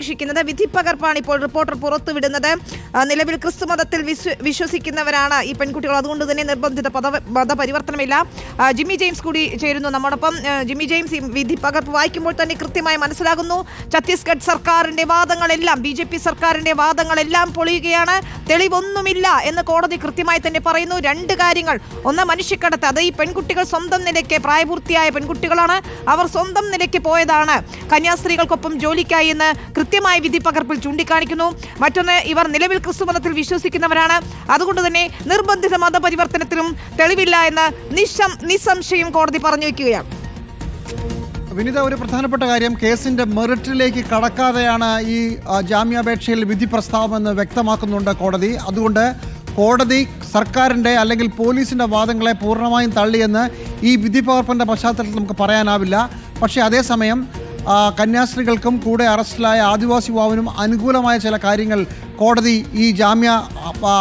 നിരീക്ഷിക്കുന്നത് വിധിപ്പകർപ്പാണ് ഇപ്പോൾ റിപ്പോർട്ടർ പുറത്തുവിടുന്നത്. നിലവിൽ ക്രിസ്തു മതത്തിൽ വിശ്വ- വിശ്വസിക്കുന്നവരാണ് ഈ പെൺകുട്ടികൾ. അതുകൊണ്ട് തന്നെ നിർബന്ധിത പദ മതപരിവർത്തനമില്ല ജിമ്മി ജെയിംസ് കൂടി ചേരുന്നു നമ്മോടൊപ്പം. ജിമ്മി ജെയിംസ് ഈ വിധി പകർപ്പ് വായിക്കുമ്പോൾ തന്നെ കൃത്യമായി മനസ്സിലാകുന്നു. ഛത്തീസ്ഗഡ് സർക്കാരിന്റെ വാദങ്ങളെല്ലാം ബി ജെ പി സർക്കാരിന്റെ വാദങ്ങളെല്ലാം പൊളിയുകയാണ്. തെളിവൊന്നുമില്ല എന്ന് കോടതി കൃത്യമായി തന്നെ പറയുന്നു. രണ്ട് കാര്യങ്ങൾ. ഒന്ന് മനുഷ്യക്കടത്ത്. അത് ഈ പെൺകുട്ടികൾ സ്വന്തം നിലയ്ക്ക് പ്രായപൂർത്തിയായ പെൺകുട്ടികളാണ്. അവർ സ്വന്തം നിലയ്ക്ക് പോയതാണ്. കന്യാസ്ത്രീകൾക്കൊപ്പം ജോലിക്കായി എന്ന് കൃത്യമായ വിധി പകർപ്പിൽ ചൂണ്ടിക്കാണിക്കുന്നു. മറ്റൊന്ന് ഇവർ നിലവിൽ ക്രിസ്തു മതത്തിൽ വിശ്വസിക്കുന്നവരാണ്. അതുകൊണ്ട് തന്നെ നിർബന്ധിത മതപരിവർത്തനത്തിനും തെളിവില്ല എന്ന് നിശം നിസ്സംശയം കോടതി പറഞ്ഞു വയ്ക്കുകയാണ്. വിനിത ഒരു പ്രധാനപ്പെട്ട കാര്യം. കേസിന്റെ മെറിറ്റിലേക്ക് കടക്കാതെയാണ് ഈ ജാമ്യാപേക്ഷയിൽ വിധി പ്രസ്താവമെന്ന് വ്യക്തമാക്കുന്നുണ്ട് കോടതി. അതുകൊണ്ട് കോടതി സർക്കാരിന്റെ അല്ലെങ്കിൽ പോലീസിന്റെ വാദങ്ങളെ പൂർണമായും തള്ളിയെന്ന് ഈ വിധി പകർപ്പിന്റെ പശ്ചാത്തലത്തിൽ നമുക്ക് പറയാനാവില്ല. പക്ഷേ അതേസമയം കന്യാസ്ത്രീകൾക്കും കൂടെ അറസ്റ്റിലായ ആദിവാസി യുവാവിനും അനുകൂലമായ ചില കാര്യങ്ങൾ കോടതി ഈ ജാമ്യ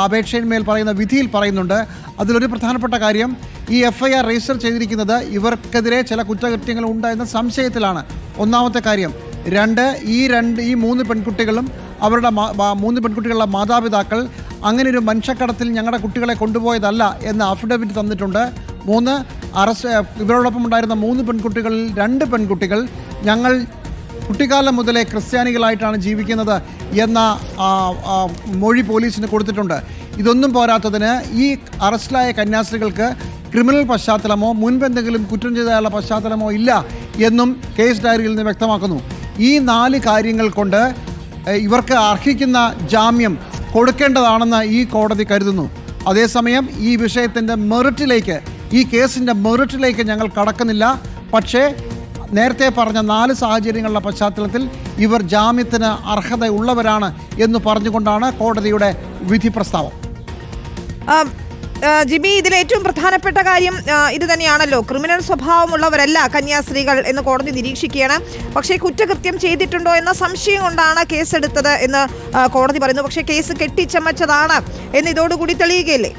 അപേക്ഷയിന്മേൽ പറയുന്ന വിധിയിൽ പറയുന്നുണ്ട്. അതിലൊരു പ്രധാനപ്പെട്ട കാര്യം ഈ എഫ് ഐ ആർ രജിസ്റ്റർ ചെയ്തിരിക്കുന്നത് ഇവർക്കെതിരെ ചില കുറ്റകൃത്യങ്ങൾ ഉണ്ട് എന്ന സംശയത്തിലാണ്. ഒന്നാമത്തെ കാര്യം രണ്ട് ഈ രണ്ട് ഈ മൂന്ന് പെൺകുട്ടികളും അവരുടെ മൂന്ന് പെൺകുട്ടികളുടെ മാതാപിതാക്കൾ അങ്ങനെ ഒരു മനുഷ്യക്കടത്തിൽ ഞങ്ങളുടെ കുട്ടികളെ കൊണ്ടുപോയതല്ല എന്ന് അഫിഡവിറ്റ് തന്നിട്ടുണ്ട്. മൂന്ന് അറസ്റ്റ് ഇവരോടൊപ്പം ഉണ്ടായിരുന്ന മൂന്ന് പെൺകുട്ടികളിൽ രണ്ട് പെൺകുട്ടികൾ ഞങ്ങൾ കുട്ടിക്കാലം മുതലേ ക്രിസ്ത്യാനികളായിട്ടാണ് ജീവിക്കുന്നത് എന്ന മൊഴി പോലീസിന് കൊടുത്തിട്ടുണ്ട്. ഇതൊന്നും പോരാത്തതിന് ഈ അറസ്റ്റിലായ കന്യാസ്ത്രീകൾക്ക് ക്രിമിനൽ പശ്ചാത്തലമോ മുൻപെന്തെങ്കിലും കുറ്റം ചെയ്തതായുള്ള പശ്ചാത്തലമോ ഇല്ല എന്നും കേസ് ഡയറിയിൽ നിന്ന് വ്യക്തമാക്കുന്നു. ഈ നാല് കാര്യങ്ങൾ കൊണ്ട് ഇവർക്ക് അർഹിക്കുന്ന ജാമ്യം കൊടുക്കേണ്ടതാണെന്ന് ഈ കോടതി കരുതുന്നു. അതേസമയം ഈ വിഷയത്തിന്റെ മെറിറ്റിലേക്ക് ഈ കേസിന്റെ മെറിറ്റിലേക്ക് ഞങ്ങൾ കടക്കുന്നില്ല. പക്ഷേ നേരത്തെ പറഞ്ഞ നാല് സാഹചര്യങ്ങളുടെ പശ്ചാത്തലത്തിൽ ഇവർ ജാമ്യത്തിന് അർഹതയുള്ളവരാണ് എന്ന് പറഞ്ഞുകൊണ്ടാണ് കോടതിയുടെ വിധി പ്രസ്താവം. ജിബി ഇതിൽ ഏറ്റവും പ്രധാനപ്പെട്ട കാര്യം ഇത് തന്നെയാണല്ലോ. ക്രിമിനൽ സ്വഭാവമുള്ളവരല്ല കന്യാസ്ത്രീകൾ എന്ന് കോടതി നിരീക്ഷിക്കുകയാണ്. പക്ഷേ കുറ്റകൃത്യം ചെയ്തിട്ടുണ്ടോ എന്ന സംശയം കൊണ്ടാണ് കേസെടുത്തത് എന്ന് കോടതി പറയുന്നു. പക്ഷേ കേസ് കെട്ടിച്ചമച്ചതാണ് എന്ന് ഇതോടുകൂടി തെളിയുകയല്ലേ?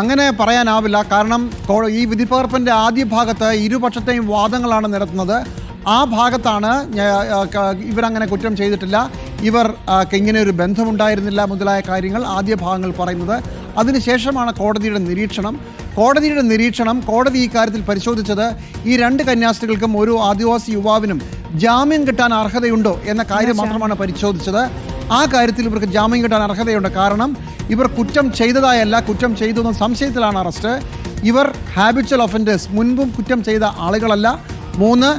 അങ്ങനെ പറയാനാവില്ല. കാരണം ഈ വിധിപ്പകർപ്പിന്റെ ആദ്യ ഭാഗത്ത് ഇരുപക്ഷത്തെയും വാദങ്ങളാണ് നിരത്തുന്നത്. ആ ഭാഗത്താണ് ഇവരങ്ങനെ കുറ്റം ചെയ്തിട്ടില്ല. ഇവർ ഇങ്ങനെ ഒരു ബന്ധമുണ്ടായിരുന്നില്ല മുതലായ കാര്യങ്ങൾ ആദ്യ ഭാഗങ്ങൾ പറയുന്നത്. അതിനുശേഷമാണ് കോടതിയുടെ നിരീക്ഷണം. കോടതിയുടെ നിരീക്ഷണം കോടതി ഈ കാര്യത്തിൽ പരിശോധിച്ചത് ഈ രണ്ട് കന്യാസ്ത്രീകൾക്കും ഒരു ആദിവാസി യുവാവിനും ജാമ്യം കിട്ടാൻ അർഹതയുണ്ടോ എന്ന കാര്യം മാത്രമാണ് പരിശോധിച്ചത്. ആ കാര്യത്തിൽ ഇവർക്ക് ജാമ്യം കിട്ടാൻ അർഹതയുണ്ട്. കാരണം ഇവർ കുറ്റം ചെയ്തതായല്ല കുറ്റം ചെയ്തു എന്ന സംശയത്തിലാണ് അറസ്റ്റ്. ഇവർ ഹാബിച്വൽ ഒഫൻഡേഴ്സ് മുൻപും കുറ്റം ചെയ്ത ആളുകളല്ല. മൂന്ന്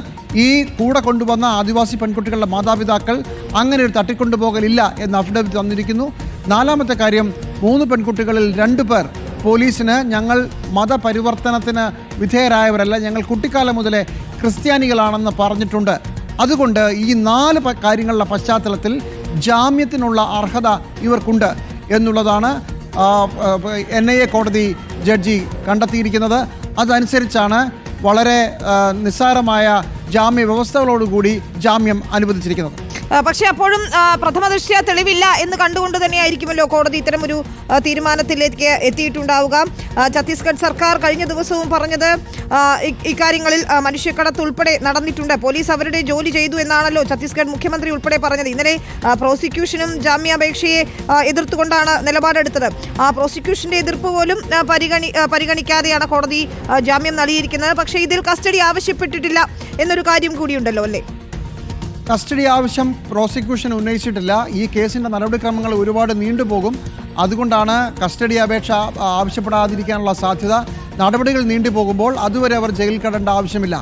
ഈ കൂടെ കൊണ്ടുവന്ന ആദിവാസി പെൺകുട്ടികളുടെ മാതാപിതാക്കൾ അങ്ങനെ ഒരു തട്ടിക്കൊണ്ടുപോകലില്ല എന്ന് അഫിഡവിറ്റ് തന്നിരിക്കുന്നു. നാലാമത്തെ കാര്യം മൂന്ന് പെൺകുട്ടികളിൽ രണ്ടു പേർ പോലീസിന് ഞങ്ങൾ മതപരിവർത്തനത്തിന് വിധേയരായവരല്ല ഞങ്ങൾ കുട്ടിക്കാലം മുതലേ ക്രിസ്ത്യാനികളാണെന്ന് പറഞ്ഞിട്ടുണ്ട്. അതുകൊണ്ട് ഈ നാല് കാര്യങ്ങളുടെ പശ്ചാത്തലത്തിൽ ജാമ്യത്തിനുള്ള അർഹത ഇവർക്കുണ്ട് എന്നുള്ളതാണ് എൻ ഐ എ കോടതി ജഡ്ജി കണ്ടെത്തിയിരിക്കുന്നത്. അതനുസരിച്ചാണ് വളരെ നിസ്സാരമായ ജാമ്യ വ്യവസ്ഥകളോടുകൂടി ജാമ്യം അനുവദിച്ചിരിക്കുന്നത്. പക്ഷേ അപ്പോഴും പ്രഥമ ദൃഷ്ട്യാ തെളിവില്ല എന്ന് കണ്ടുകൊണ്ട് തന്നെയായിരിക്കുമല്ലോ കോടതി ഇത്തരം ഒരു തീരുമാനത്തിലേക്ക് എത്തിയിട്ടുണ്ടാവുക. ഛത്തീസ്ഗഡ് സർക്കാർ കഴിഞ്ഞ ദിവസവും പറഞ്ഞത് ഇക്കാര്യങ്ങളിൽ മനുഷ്യക്കടത്ത് ഉൾപ്പെടെ നടന്നിട്ടുണ്ട്. പോലീസ് അവരുടെ ജോലി ചെയ്തു എന്നാണല്ലോ ഛത്തീസ്ഗഡ് മുഖ്യമന്ത്രി ഉൾപ്പെടെ പറഞ്ഞത്. ഇന്നലെ പ്രോസിക്യൂഷനും ജാമ്യാപേക്ഷയെ എതിർത്തുകൊണ്ടാണ് നിലപാടെടുത്തത്. ആ പ്രോസിക്യൂഷന്റെ എതിർപ്പ് പോലും പരിഗണി പരിഗണിക്കാതെയാണ് കോടതി ജാമ്യം നൽകിയിരിക്കുന്നത്. പക്ഷേ ഇതിൽ കസ്റ്റഡി ആവശ്യപ്പെട്ടിട്ടില്ല എന്നൊരു കാര്യം കൂടിയുണ്ടല്ലോ അല്ലേ? കസ്റ്റഡി ആവശ്യം പ്രോസിക്യൂഷൻ ഉന്നയിച്ചിട്ടില്ല. ഈ കേസിന്റെ നടപടിക്രമങ്ങൾ ഒരുപാട് നീണ്ടുപോകും. അതുകൊണ്ടാണ് കസ്റ്റഡി അപേക്ഷ ആവശ്യപ്പെടാതിരിക്കാനുള്ള സാധ്യത നടപടികൾ നീണ്ടുപോകുമ്പോൾ അതുവരെ അവർ ജയിലിൽ കിടേണ്ട ആവശ്യമില്ല.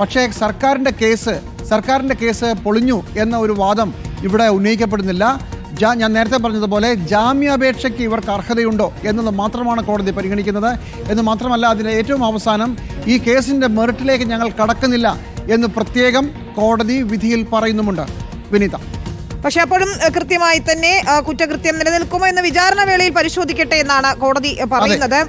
പക്ഷേ സർക്കാരിന്റെ കേസ് സർക്കാരിന്റെ കേസ് പൊളിഞ്ഞു എന്ന ഒരു വാദം ഇവിടെ ഉന്നയിക്കപ്പെടുന്നില്ല. ജാ ഞാൻ നേരത്തെ പറഞ്ഞതുപോലെ ജാമ്യാപേക്ഷയ്ക്ക് ഇവർക്ക് അർഹതയുണ്ടോ എന്നത് മാത്രമാണ് കോടതി പരിഗണിക്കുന്നത്. എന്ന് മാത്രമല്ല അതിന്റെ ഏറ്റവും അവസാനം ഈ കേസിന്റെ മെറിറ്റിലേക്ക് ഞങ്ങൾ കടക്കുന്നില്ല എന്ന് പ്രത്യേകം കോടതി വിധിയിൽ പറയുന്നുമുണ്ട്. വിനീത. പക്ഷെ അപ്പോഴും കൃത്യമായി തന്നെ കുറ്റകൃത്യം നിലനിൽക്കുമോ എന്ന വിചാരണ വേളയിൽ പരിശോധിക്കട്ടെ എന്നാണ് കോടതി പറയുന്നത്.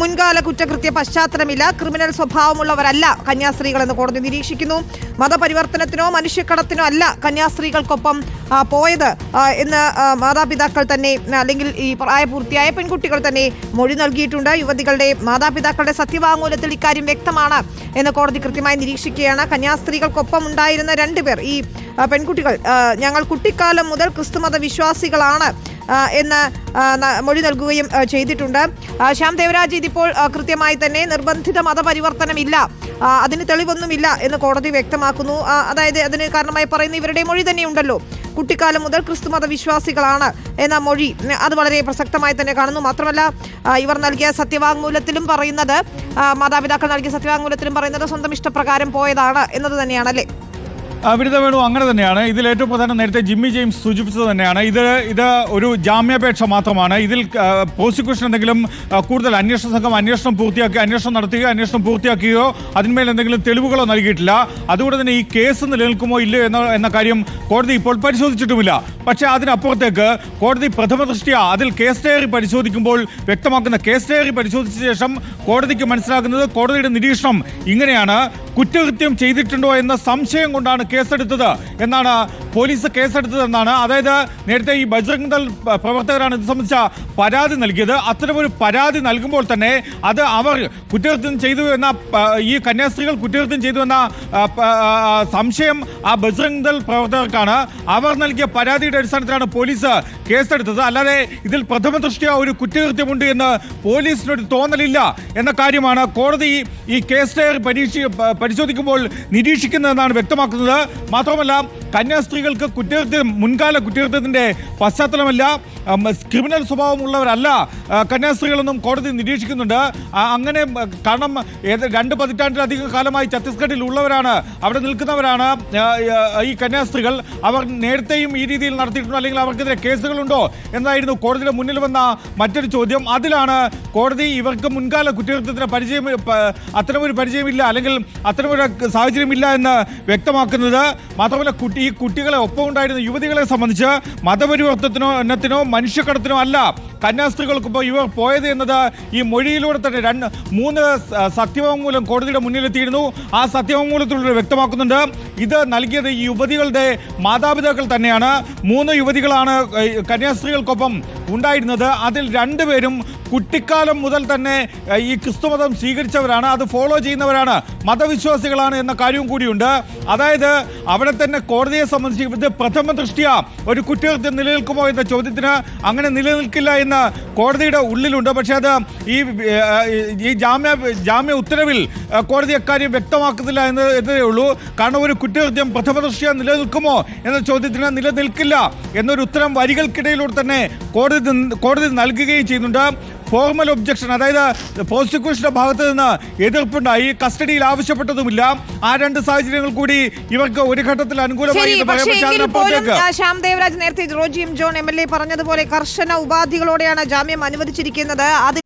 മുൻകാല കുറ്റകൃത്യ പശ്ചാത്തലമില്ല. ക്രിമിനൽ സ്വഭാവമുള്ളവരല്ല കന്യാസ്ത്രീകൾ എന്ന് കോടതി നിരീക്ഷിക്കുന്നു. മതപരിവർത്തനത്തിനോ മനുഷ്യക്കടത്തിനോ അല്ല കന്യാസ്ത്രീകൾക്കൊപ്പം പോയത്. എന്ന് മാതാപിതാക്കൾ തന്നെ അല്ലെങ്കിൽ ഈ പ്രായപൂർത്തിയായ പെൺകുട്ടികൾ തന്നെ മൊഴി നൽകിയിട്ടുണ്ട്. യുവതികളുടെ മാതാപിതാക്കളുടെ സത്യവാങ്മൂലത്തിൽ ഇക്കാര്യം വ്യക്തമാണ് എന്ന് കോടതി കൃത്യമായി നിരീക്ഷിക്കുകയാണ്. കന്യാസ്ത്രീകൾക്കൊപ്പം ഉണ്ടായിരുന്ന രണ്ടുപേർ ഈ പെൺകുട്ടികൾ. ഞങ്ങൾ കുട്ടിക്കാലം മുതൽ ക്രിസ്തുമത വിശ്വാസികളാണ് എന്ന് മൊഴി നൽകുകയും ചെയ്തിട്ടുണ്ട്. ശ്യാം ദേവരാജ് ഇതിപ്പോൾ കൃത്യമായി തന്നെ നിർബന്ധിത മതപരിവർത്തനമില്ല. അതിന് തെളിവൊന്നുമില്ല എന്ന് കോടതി വ്യക്തമാക്കുന്നു. അതായത് അതിന് കാരണമായി പറയുന്ന ഇവരുടെ മൊഴി തന്നെ ഉണ്ടല്ലോ കുട്ടിക്കാലം മുതൽ ക്രിസ്തുമത വിശ്വാസികളാണ് എന്ന മൊഴി അത് വളരെ പ്രസക്തമായി തന്നെ കാണുന്നു. മാത്രമല്ല ഇവർ നൽകിയ സത്യവാങ്മൂലത്തിലും പറയുന്നത് മാതാപിതാക്കൾ നൽകിയ സത്യവാങ്മൂലത്തിലും പറയുന്നത് സ്വന്തം ഇഷ്ടപ്രകാരം പോയതാണ് എന്നത് തന്നെയാണല്ലേ? വിനിത വേണു അങ്ങനെ തന്നെയാണ്. ഇതിൽ ഏറ്റവും പ്രധാനം നേരത്തെ ജിമ്മി ജെയിംസ് സൂചിപ്പിച്ചത് തന്നെയാണ്. ഇത് ഇത് ഒരു ജാമ്യാപേക്ഷ മാത്രമാണ്. ഇതിൽ പ്രോസിക്യൂഷൻ എന്തെങ്കിലും കൂടുതൽ അന്വേഷണ സംഘം അന്വേഷണം പൂർത്തിയാക്കി അന്വേഷണം നടത്തുകയോ അന്വേഷണം പൂർത്തിയാക്കുകയോ അതിന്മേൽ എന്തെങ്കിലും തെളിവുകളോ നൽകിയിട്ടില്ല. അതുകൊണ്ട് തന്നെ ഈ കേസ് നിലനിൽക്കുമോ ഇല്ലയോ എന്ന എന്ന കാര്യം കോടതി ഇപ്പോൾ പരിശോധിച്ചിട്ടുമില്ല. പക്ഷേ അതിനപ്പുറത്തേക്ക് കോടതി പ്രഥമ ദൃഷ്ടിയ അതിൽ കേസ് ഡയറി പരിശോധിക്കുമ്പോൾ വ്യക്തമാക്കുന്ന കേസ് ഡയറി പരിശോധിച്ച ശേഷം കോടതിക്ക് മനസ്സിലാക്കുന്നത് കോടതിയുടെ നിരീക്ഷണം ഇങ്ങനെയാണ്. കുറ്റകൃത്യം ചെയ്തിട്ടുണ്ടോ എന്ന സംശയം കൊണ്ടാണ് കേസെടുത്തത് എന്നാണ് പോലീസ് കേസെടുത്തതെന്നാണ്. അതായത് നേരത്തെ ഈ ബജ്രംഗ് ദൾ പ്രവർത്തകരാണ് ഇത് സംബന്ധിച്ച പരാതി നൽകിയത്. അത്തരമൊരു പരാതി നൽകുമ്പോൾ തന്നെ അത് അവർ കുറ്റകൃത്യം ചെയ്തു എന്ന ഈ കന്യാസ്ത്രീകൾ കുറ്റകൃത്യം ചെയ്തു എന്ന സംശയം ആ ബജ്രംഗ് ദൾ പ്രവർത്തകർക്കാണ്. അവർ നൽകിയ പരാതിയുടെ അടിസ്ഥാനത്തിലാണ് പോലീസ് കേസെടുത്തത്. അല്ലാതെ ഇതിൽ പ്രഥമ ദൃഷ്ടിയ ഒരു കുറ്റകൃത്യമുണ്ട് എന്ന് പോലീസിനൊരു തോന്നലില്ല എന്ന കാര്യമാണ് കോടതി ഈ കേസ് ഡയറി പരിശോധിക്കുമ്പോൾ നിരീക്ഷിക്കുന്നതെന്നാണ് വ്യക്തമാക്കുന്നത്. മാത്രമല്ല കന്യാസ്ത്രീകൾക്ക് കുറ്റകൃത്യം മുൻകാല കുറ്റകൃത്യത്തിന്റെ പശ്ചാത്തലമല്ല. ക്രിമിനൽ സ്വഭാവമുള്ളവരല്ല. കന്യാസ്ത്രീകളെന്നും കോടതി നിരീക്ഷിക്കുന്നുണ്ട്. അങ്ങനെ കാരണം ഏത് രണ്ട് പതിറ്റാണ്ടിലധികം കാലമായി ഛത്തീസ്ഗഡിൽ ഉള്ളവരാണ് അവിടെ നിൽക്കുന്നവരാണ്. ഈ കന്യാസ്ത്രീകൾ അവർ നേരത്തെയും ഈ രീതിയിൽ നടത്തിയിട്ടുണ്ടോ? അല്ലെങ്കിൽ അവർക്കെതിരെ കേസുകളുണ്ടോ? എന്നായിരുന്നു കോടതിയുടെ മുന്നിൽ വന്ന മറ്റൊരു ചോദ്യം. അതിലാണ് കോടതി ഇവർക്ക് മുൻകാല കുറ്റകൃത്യത്തിന് പരിചയം അത്തരമൊരു പരിചയമില്ല അല്ലെങ്കിൽ അത്തരമൊരു സാഹചര്യമില്ല എന്ന് വ്യക്തമാക്കുന്നത്. മാത്രമല്ല കുട്ടി ഈ കുട്ടികളെ ഒപ്പം ഉണ്ടായിരുന്ന യുവതികളെ സംബന്ധിച്ച് മതപരിവർത്തനത്തിനോ മനുഷ്യക്കടത്തിനോ അല്ല കന്യാസ്ത്രീകൾക്കൊപ്പം ഇവർ പോയത് എന്നത് ഈ മൊഴിയിലൂടെ തന്നെ രണ്ട് മൂന്ന് സത്യവാങ്മൂലം കോടതിയുടെ മുന്നിലെത്തിയിരുന്നു. ആ സത്യവാങ്മൂലത്തിലൂടെ വ്യക്തമാക്കുന്നുണ്ട്. ഇത് നൽകിയത് ഈ യുവതികളുടെ മാതാപിതാക്കൾ തന്നെയാണ്. മൂന്ന് യുവതികളാണ് കന്യാസ്ത്രീകൾക്കൊപ്പം ഉണ്ടായിരുന്നത്. അതിൽ രണ്ടുപേരും കുട്ടിക്കാലം മുതൽ തന്നെ ഈ ക്രിസ്തുമതം സ്വീകരിച്ചവരാണ് അത് ഫോളോ ചെയ്യുന്നവരാണ് മതവിശ്വാസികളാണ് എന്ന കാര്യവും കൂടിയുണ്ട്. അതായത് അവിടെ തന്നെ കോടതിയെ സംബന്ധിച്ച് ഇത് പ്രഥമ ദൃഷ്ടിയ. ഒരു കുറ്റകൃത്യം നിലനിൽക്കുമോ എന്ന ചോദ്യത്തിന് അങ്ങനെ നിലനിൽക്കില്ല എന്ന് കോടതിയുടെ ഉള്ളിലുണ്ട്. പക്ഷേ അത് ഈ ഈ ജാമ്യ ജാമ്യ ഉത്തരവിൽ കോടതി അക്കാര്യം വ്യക്തമാക്കുന്നില്ല എന്ന് എന്നതേ ഉള്ളൂ. കാരണം ഒരു കുറ്റകൃത്യം പ്രഥമ ദൃഷ്ടിയ നിലനിൽക്കുമോ എന്ന ചോദ്യത്തിന് നിലനിൽക്കില്ല എന്നൊരു ഉത്തരം വരികൾക്കിടയിലൂടെ തന്നെ കോടതി കോടതി നൽകുകയും ചെയ്യുന്നുണ്ട്. ഫോർമൽ ഒബ്ജക്ഷൻ അതായത് പ്രോസിക്യൂഷന്റെ ഭാഗത്ത് നിന്ന് എതിർപ്പുണ്ടായി കസ്റ്റഡിയിൽ ആവശ്യപ്പെട്ടതുമില്ല. ആ രണ്ട് സാഹചര്യങ്ങൾ കൂടി ഇവർക്ക് ഒരു ഘട്ടത്തിൽ അനുകൂലമായി ശ്യാം ദേവരാജ് നേരത്തെ റോജിയും ജോൺ എം എൽ എ പറഞ്ഞതുപോലെ കർശന ഉപാധികളോടെയാണ് ജാമ്യം അനുവദിച്ചിരിക്കുന്നത്. അത്